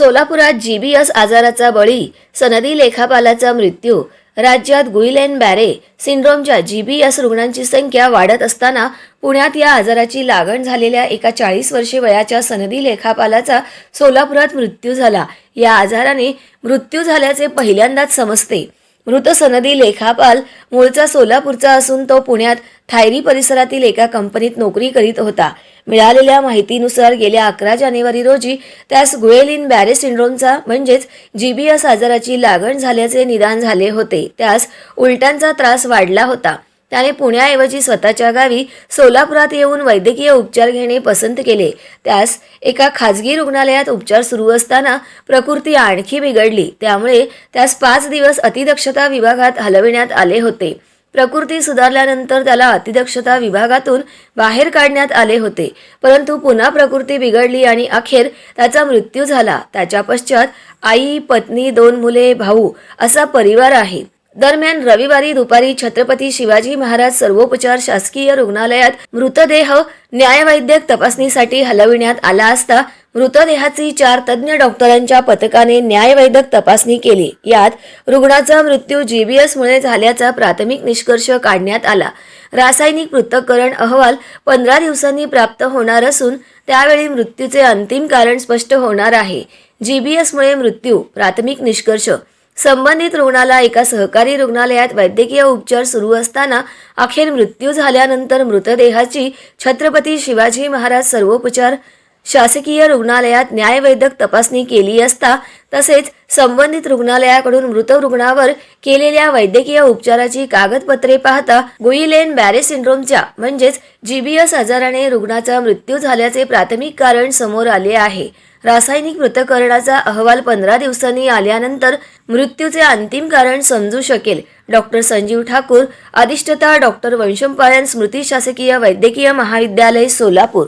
सोलापुरात जीबीएस आजाराचा बळी सनदी लेखापालाचा मृत्यू राज्यात गुईलेन बॅरे सिंड्रोमच्या जीबीएस रुग्णांची संख्या वाढत असताना पुण्यात या आजाराची लागण झालेल्या एका चाळीस वर्षे वयाच्या सनदी लेखापालाचा सोलापुरात मृत्यू झाला. या आजाराने मृत्यू झाल्याचे पहिल्यांदाच समजते. मृत सनदी लेखापाल मूळचा सोलापूरचा असून तो पुण्यात थायरी परिसरातील एका कंपनीत नोकरी करीत होता. मिळालेल्या माहितीनुसार गेल्या अकरा जानेवारी रोजी त्यास गुएलिन बॅरे सिंड्रोमचा म्हणजेच जीबीएस आजाराची लागण झाल्याचे निदान झाले होते. त्यास उलट्यांचा त्रास वाढला होता. त्याने पुण्याऐवजी स्वतःच्या गावी सोलापुरात येऊन वैद्यकीय उपचार घेणे पसंत केले. त्यास एका खाजगी रुग्णालयात उपचार सुरू असताना प्रकृती आणखी बिघडली. त्यामुळे त्यास पाच दिवस अतिदक्षता विभागात हलविण्यात आले होते. प्रकृती सुधारल्यानंतर त्याला अतिदक्षता विभागातून बाहेर काढण्यात आले होते. परंतु पुन्हा प्रकृती बिघडली आणि अखेर त्याचा मृत्यू झाला. त्याच्या पश्चात आई पत्नी दोन मुले भाऊ असा परिवार आहे. दरम्यान रविवारी दुपारी छत्रपती शिवाजी महाराज सर्वोपचार शासकीय रुग्णालयात मृतदेह न्यायवैद्यक तपासणीसाठी हलविण्यात आला असता मृतदेहाची चार तज्ज्ञ डॉक्टरांच्या पथकाने न्यायवैद्यक तपासणी केली. यात रुग्णाचा मृत्यू जीबीएसमुळे झाल्याचा प्राथमिक निष्कर्ष काढण्यात आला. रासायनिक पृथक्करण अहवाल पंधरा दिवसांनी प्राप्त होणार असून त्यावेळी मृत्यूचे अंतिम कारण स्पष्ट होणार आहे. जीबीएसमुळे मृत्यू प्राथमिक निष्कर्ष संबंधित रुग्णाला एका सहकारी रुग्णालयात वैद्यकीय उपचार सुरू असताना अखेर मृत्यू झाल्यानंतर मृतदेहाची छत्रपती शिवाजी महाराज सर्वोपचार शासकीय रुग्णालयात न्यायवैद्यक तपासणी केली असता तसेच संबंधित रुग्णालयाकडून मृत रुग्णावर केलेल्या वैद्यकीय उपचाराची कागदपत्रे पाहता गुईलेन बॅरे सिंड्रोमच्या म्हणजेच जीबीएस आजाराने रुग्णाचा मृत्यू झाल्याचे प्राथमिक कारण समोर आले आहे. रासायनिक मृतकरणाचा अहवाल पंधरा दिवसांनी आल्यानंतर मृत्यूचे अंतिम कारण समजू शकेल. डॉक्टर संजीव ठाकूर अधिष्ठता डॉक्टर वंशमपायन स्मृती शासकीय वैद्यकीय महाविद्यालय सोलापूर.